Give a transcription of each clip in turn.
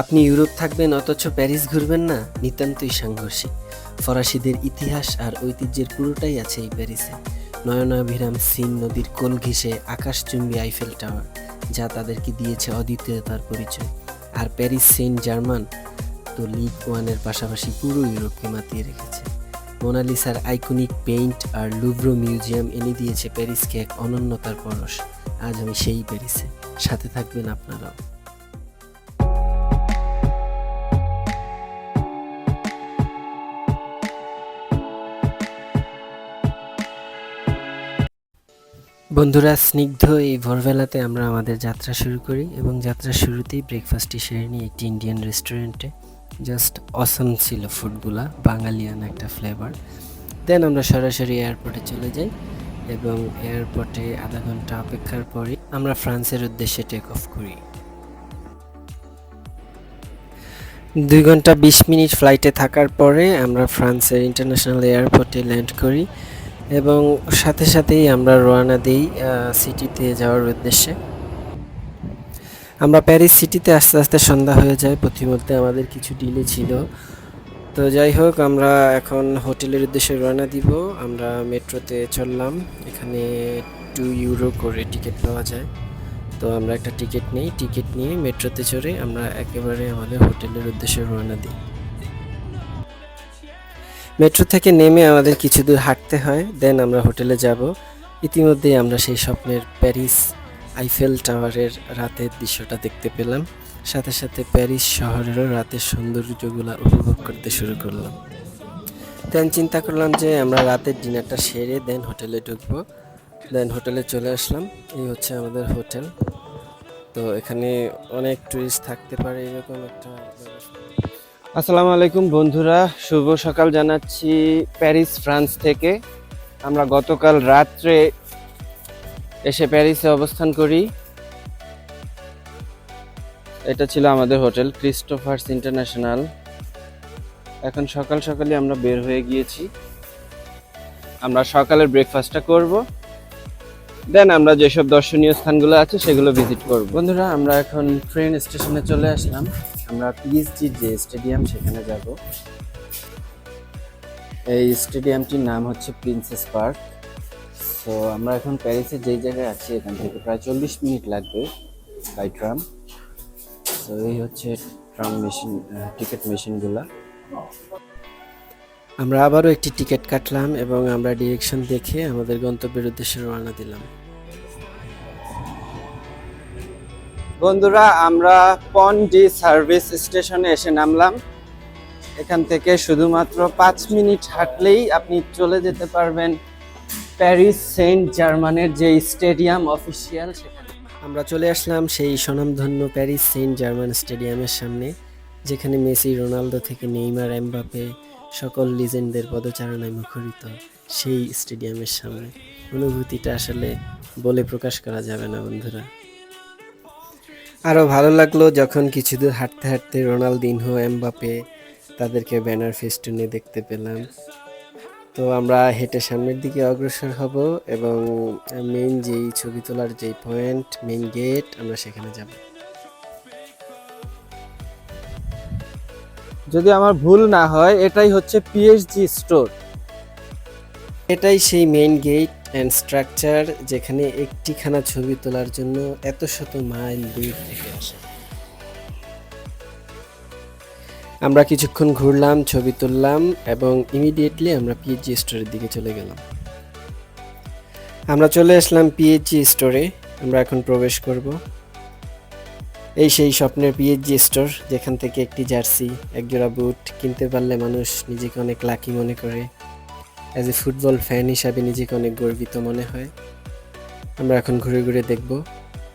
আপনি ইউরোপ থাকবেন, অথচ প্যারিস ঘুরবেন না, নিতান্তই সাংঘর্ষিক। ফরাসিদের ইতিহাস আর ঐতিহ্যের পুরোটাই আছে এই প্যারিসে। নয়নাভিরাম সিন নদীর কোল ঘেঁষে আকাশচুম্বী আইফেল টাওয়ার, যা তাদেরকে দিয়েছে অদ্বিতীয়তার পরিচয়। আর প্যারিস সেন্ট জার্মান তো লিগ ওয়ানের পাশাপাশি পুরো ইউরোপকে মাতিয়ে রেখেছে। মোনালিসার আইকনিক পেইন্ট আর লুভ্রো মিউজিয়াম এনে দিয়েছে প্যারিসকে এক অনন্যতার পরশ। আজ আমি সেই প্যারিসে। সাথে থাকবেন আপনারাও। বন্ধুরা, স্নিগ্ধ এই ভোরবেলাতে আমরা আমাদের যাত্রা শুরু করি এবং যাত্রার শুরুতেই ব্রেকফাস্টটি সেরে নিই একটি ইন্ডিয়ান রেস্টুরেন্টে জাস্ট অসম ছিল ফুডগুলা বাঙালিয়ান একটা ফ্লেভার দেন আমরা সরাসরি এয়ারপোর্টে চলে যাই এবং এয়ারপোর্টে আধা ঘণ্টা অপেক্ষার পরে আমরা ফ্রান্সের উদ্দেশ্যে টেক অফ করি। দুই ঘণ্টা বিশ মিনিট ফ্লাইটে থাকার পরে আমরা ফ্রান্সের ইন্টারন্যাশনাল এয়ারপোর্টে ল্যান্ড করি। এবং সাথে সাথেই আমরা রওনা দিই সিটিতে যাওয়ার উদ্দেশ্যে। আমরা প্যারিস সিটিতে আস্তে আস্তে সন্ধ্যা হয়ে যায় প্রতিমধ্যে আমাদের কিছু ডিলে ছিল। তো যাই হোক, আমরা এখন হোটেলের উদ্দেশ্যে রওনা দিব। আমরা মেট্রোতে চললাম। এখানে টু ইউরো করে টিকিট পাওয়া যায়। তো আমরা একটা টিকিট নিই। টিকিট নিয়ে মেট্রোতে চড়ে আমরা একেবারে আমাদের হোটেলের উদ্দেশ্যে রওনা দিই। মেট্রো থেকে নেমে আমাদের কিছু দূর হাঁটতে হয় দেন আমরা হোটেলে যাব। ইতিমধ্যেই আমরা সেই স্বপ্নের প্যারিস আইফেল টাওয়ারের রাতের দৃশ্যটা দেখতে পেলাম। সাথে সাথে প্যারিস শহরেরও রাতের সৌন্দর্যগুলো উপভোগ করতে শুরু করলাম। দেন চিন্তা করলাম যে আমরা রাতের ডিনারটা সেরে দেন হোটেলে ঢুকবো। দেন হোটেলে চলে আসলাম। এই হচ্ছে আমাদের হোটেল। তো এখানে অনেক টুরিস্ট থাকতে পারে, এরকম একটা আসসালামু আলাইকুম বন্ধুরা, শুভ সকাল জানাচ্ছি প্যারিস, ফ্রান্স থেকে। আমরা গতকাল রাত্রে এসে প্যারিসে অবস্থান করি। এটা ছিল আমাদের হোটেল ক্রিস্টোফার্স ইন্টারন্যাশনাল। এখন সকাল সকালে আমরা বের হয়ে গিয়েছি। আমরা সকালের ব্রেকফাস্টটা করব। দেন আমরা যেসব দর্শনীয় স্থানগুলো আছে সেগুলো ভিজিট করব। বন্ধুরা, আমরা এখন ট্রেন স্টেশনে চলে আসলাম। আমরা পিএসজির যে স্টেডিয়াম সেখানে যাব। এই স্টেডিয়ামটির নাম হচ্ছে প্রিন্সেস পার্ক। তো আমরা এখন প্যারিসের যেই জায়গায় আছি, এখান থেকে প্রায় চল্লিশ মিনিট লাগবে বাই ট্রাম তো এই হচ্ছে ট্রাম মেশিন টিকিট মেশিনগুলা আমরা আবারও একটি টিকিট কাটলাম এবং আমরা ডিরেকশন দেখে আমাদের গন্তব্যের উদ্দেশ্যে রওনা দিলাম। বন্ধুরা, আমরা পন ডি সার্ভিস স্টেশনে এসে নামলাম। এখান থেকে শুধুমাত্র পাঁচ মিনিট হাঁটলেই আপনি চলে যেতে পারবেন প্যারিস সেন্ট জার্মানের যে স্টেডিয়াম অফিসিয়াল সেখানে। আমরা চলে আসলাম সেই স্বনামধন্য প্যারিস সেন্ট জার্মান স্টেডিয়ামের সামনে, যেখানে মেসি, রোনালদো থেকে নেইমার এমবাপে সকল লিজেন্ডদের পদচারণায় মুখরিত সেই স্টেডিয়ামের সামনে। অনুভূতিটা আসলে বলে প্রকাশ করা যাবে না, বন্ধুরা। আরও ভালো লাগল যখন কিছু দূর হাঁটতে হাঁটতে রোনালদিনহো এমবাপে তাদেরকে ব্যানার ফেস্টুনে দেখতে পেলাম। তো আমরা হেঁটে সামনের দিকে অগ্রসর হব এবং মেইন যেই ছবি তোলার যেই পয়েন্ট মেইন গেট আমরা সেখানে যাব। যদি আমার ভুল না হয় এটাই হচ্ছে পিএইচজি স্টোর এটাই সেই মেইন গেট অ্যান্ড স্ট্রাকচার যেখানে একটিখানা ছবি তোলার জন্য এত শত মাইল দূর থেকে আসে। আমরা কিছুক্ষণ ঘুরলাম, ছবি তুললাম এবং ইমিডিয়েটলি আমরা পিএইচজি স্টোরের দিকে চলে গেলাম। আমরা চলে আসলাম পিএইচজি স্টোরে আমরা এখন প্রবেশ করব। এই সেই স্বপ্নের পিএইচজি স্টোর যেখান থেকে একটি জার্সি, একজোড়া বুট কিনতে পারলে মানুষ নিজেকে অনেক লাকি মনে করে। অ্যাজ এ ফুটবল ফ্যান হিসাবে নিজেকে অনেক গর্বিত মনে হয়। আমরা এখন ঘুরে ঘুরে দেখব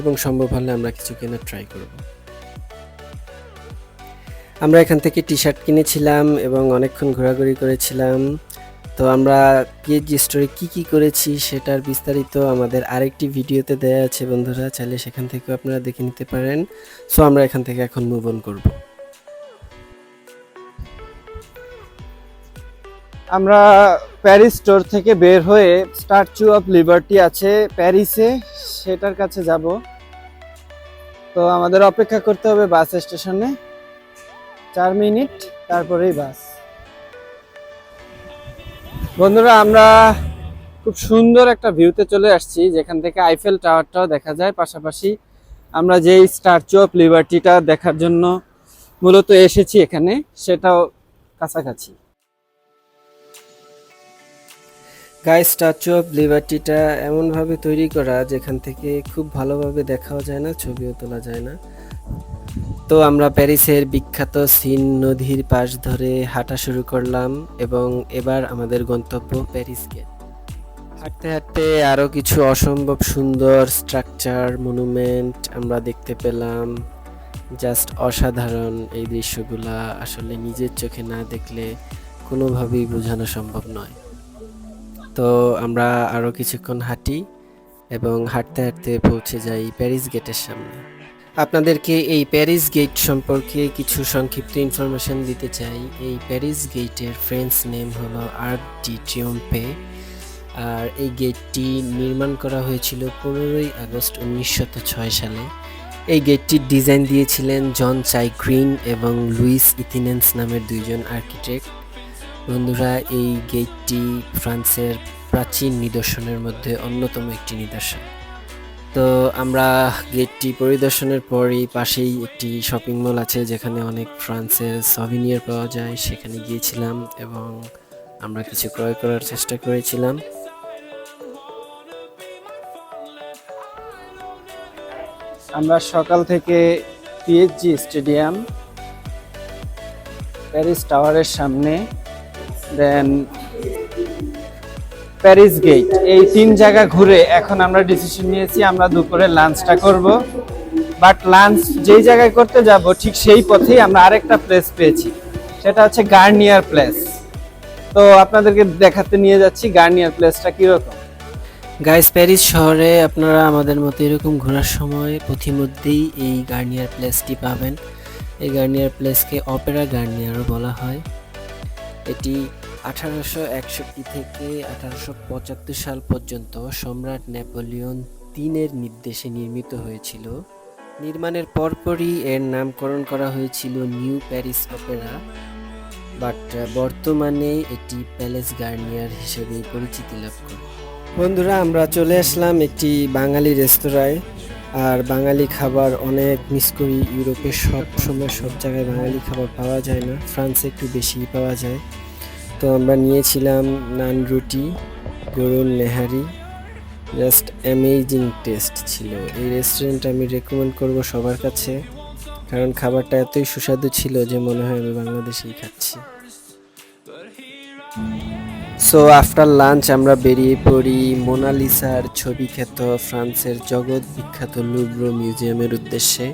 এবং সম্ভব হলে আমরা কিছু কেনার ট্রাই করব। আমরা এখান থেকে টি শার্ট কিনেছিলাম এবং অনেকক্ষণ ঘোরাঘুরি করেছিলাম। তো আমরা পিএইচজি স্টোরে কি কি করেছি সেটার বিস্তারিত আমাদের আরেকটি ভিডিওতে দেয়া আছে বন্ধুরা, চাইলে সেখান থেকেও আপনারা দেখে নিতে পারেন। সো আমরা এখান থেকে এখন মুভ অন করব। আমরা প্যারিস স্টোর থেকে বের হয়ে স্ট্যাচু অফ লিবার্টি আছে প্যারিসে, সেটার কাছে যাব। তো আমাদের অপেক্ষা করতে হবে বাস স্টেশনে। চার মিনিট, তারপরেই বাস। বন্ধুরা, আমরা খুব সুন্দর একটা ভিউতে চলে আসছি, যেখান থেকে আইফেল টাওয়ারটাও দেখা যায়। পাশাপাশি আমরা যেই স্ট্যাচু অফ লিবার্টিটা দেখার জন্য মূলত এসেছি এখানে, সেটাও কাছাকাছি। গাই স্ট্যাচু অফ লিবার্টিটা এমনভাবে তৈরি করা যেখান থেকে খুব ভালোভাবে দেখাও যায় না, ছবিও তোলা যায় না। তো আমরা প্যারিসের বিখ্যাত সিন নদীর পাশ ধরে হাঁটা শুরু করলাম এবং এবার আমাদের গন্তব্য প্যারিস গেট। হাঁটতে হাঁটতে আরও কিছু অসম্ভব সুন্দর স্ট্রাকচার, মনুমেন্ট আমরা দেখতে পেলাম। জাস্ট অসাধারণ এই দৃশ্যগুলা আসলে নিজের চোখে না দেখলে কোনোভাবেই বোঝানো সম্ভব নয়। তো আমরা আরও কিছুক্ষণ হাঁটি এবং হাঁটতে হাঁটতে পৌঁছে যাই প্যারিস গেটের সামনে। আপনাদেরকে এই প্যারিস গেট সম্পর্কে কিছু সংক্ষিপ্ত ইনফরমেশন দিতে চাই। এই প্যারিস গেটের ফ্রেঞ্চ নেম হলো আর্ট ডি ট্রিওম্পে আর এই গেটটি নির্মাণ করা হয়েছিল পনেরোই আগস্ট উনিশশো ছয় সালে। এই গেটটির ডিজাইন দিয়েছিলেন জন চাই গ্রিন এবং লুইস ইথিনেন্স নামের দুইজন আর্কিটেক্ট। বন্ধুরা, এই গেটটি ফ্রান্সের প্রাচীন নিদর্শনের মধ্যে অন্যতম একটি নিদর্শন। তো আমরা গেটটি পরিদর্শনের পরই পাশেই একটি শপিং মল আছে, যেখানে অনেক ফ্রান্সের সভিনিয়ার পাওয়া যায়। সেখানে গিয়েছিলাম এবং আমরা কিছু ক্রয় করার চেষ্টা করেছিলাম। আমরা সকাল থেকে পিএইচজি স্টেডিয়াম প্যারিস টাওয়ারের সামনে দেন প্যারিস গেট এই তিন জায়গা ঘুরে এখন আমরা ডিসিশন নিয়েছি, আমরা দুপুরে লাঞ্চটা করব। বাট লাঞ্চ যেই জায়গায় করতে যাব, ঠিক সেই পথেই আমরা আরেকটা প্লেস পেয়েছি। সেটা হচ্ছে গার্নিয়ার প্লেস তো আপনাদেরকে দেখাতে নিয়ে যাচ্ছি গার্নিয়ার প্লেসটা কীরকম। গাইস প্যারিস শহরে আপনারা আমাদের মতো এরকম ঘোরার সময় পথিমধ্যেই এই গার্নিয়ার প্লেসটি পাবেন। এই গার্নিয়ার প্লেসকে অপেরা গার্নিয়ারও বলা হয়। এটি আঠারোশো একষট্টি থেকে আঠারোশো পঁচাত্তর সাল পর্যন্ত সম্রাট নেপোলিয়ন তিনের নির্দেশে নির্মিত হয়েছিল। নির্মাণের পরপরই এর নামকরণ করা হয়েছিল নিউ প্যারিস অপেরা, বাট বর্তমানে এটি প্যালেস গার্নিয়ার হিসেবে পরিচিতি লাভ করে। বন্ধুরা, আমরা চলে আসলাম একটি বাঙালি রেস্তোরাঁয়, আর বাঙালি খাবার অনেক মিস করি। ইউরোপে সব সময় সব জায়গায় বাঙালি খাবার পাওয়া যায় না, ফ্রান্সে একটু বেশি পাওয়া যায়। তো আমরা নিয়েছিলাম নান রুটি, গরুর নেহারি জাস্ট অ্যামেজিং টেস্ট ছিল। এই রেস্টুরেন্ট আমি রেকমেন্ড করব সবার কাছে, কারণ খাবারটা এতই সুস্বাদু ছিল যে মনে হয় আমি বাংলাদেশেই খাচ্ছি। সো আফটার লাঞ্চ আমরা বেরিয়ে পড়ি মোনালিসার ছবি খ্যাত ফ্রান্সের জগৎ বিখ্যাত লুব্রো মিউজিয়ামের উদ্দেশ্যে।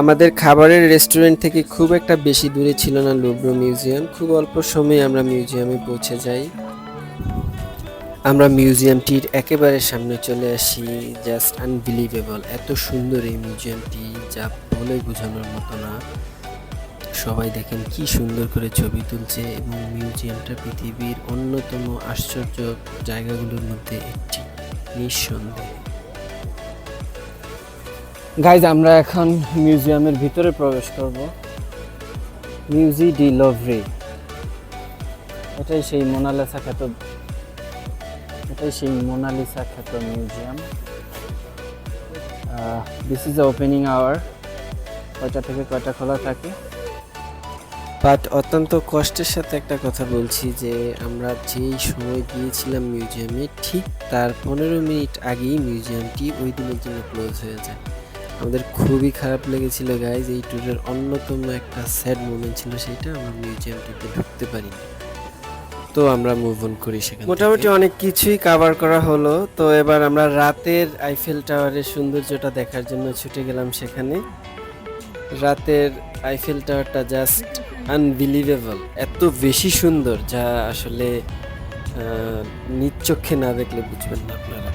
আমাদের খাবারের রেস্টুরেন্ট থেকে খুব একটা বেশি দূরে ছিল না লুব্রো মিউজিয়াম খুব অল্প সময়ে আমরা মিউজিয়ামে পৌঁছে যাই। আমরা মিউজিয়ামটির একেবারে সামনে চলে আসি। জাস্ট আনবিলিভেবল এত সুন্দর এই মিউজিয়ামটি যা বলে বোঝানোর মতো না। সবাই দেখেন কি সুন্দর করে ছবি তুলছে এবং মিউজিয়ামটা পৃথিবীর অন্যতম আশ্চর্য জায়গাগুলোর মধ্যে একটি। নিঃসন্দেহে। গাইজ আমরা এখন মিউজিয়ামের ভিতরে প্রবেশ করব। মিউজি ডি লভরি এটাই সেই মোনালিসা খ্যাত এটাই সেই মোনালিসা খ্যাত museum this is opening hour কয়টা থেকে কয়টা খোলা থাকে? বাট অত্যন্ত কষ্টের সাথে একটা কথা বলছি যে, আমরা যেই সময় গিয়েছিলাম মিউজিয়ামে ঠিক তার পনেরো মিনিট আগেই মিউজিয়ামটি ওই দিনের জন্য ক্লোজ হয়ে যায়। আমাদের খুবই খারাপ লেগেছিল গাইজ এই ট্যুরের অন্যতম একটা স্যাড মোমেন্ট ছিল সেটা আমরা মিউজিয়ামটিতে ঢুকতে পারিনি। তো আমরা মুভ অন করি সেখানে মোটামুটি অনেক কিছুই কভার করা হলো। তো এবার আমরা রাতের আইফেল টাওয়ারের সৌন্দর্যটা দেখার জন্য ছুটে গেলাম সেখানে। রাতের আইফেল টাওয়ারটা জাস্ট আনবিলিভেবল এত বেশি সুন্দর, যা আসলে নিজ না দেখলে বুঝবেন না আপনারা।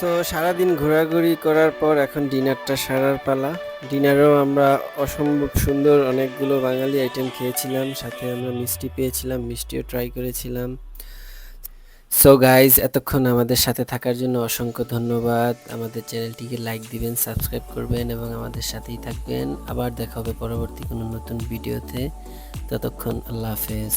সো সারাদিন ঘোরাঘুরি করার পর এখন ডিনারটা সারার পালা। ডিনারেও আমরা অসম্ভব সুন্দর অনেকগুলো বাঙালি আইটেম খেয়েছিলাম, সাথে আমরা মিষ্টি পেয়েছিলাম, মিষ্টিও ট্রাই করেছিলাম। সো গাইজ এতক্ষণ আমাদের সাথে থাকার জন্য অসংখ্য ধন্যবাদ। আমাদের চ্যানেলটিকে লাইক দিবেন সাবস্ক্রাইব করবেন এবং আমাদের সাথেই থাকবেন। আবার দেখা হবে পরবর্তী কোনো নতুন ভিডিওতে। ততক্ষণ আল্লাহ হাফেজ।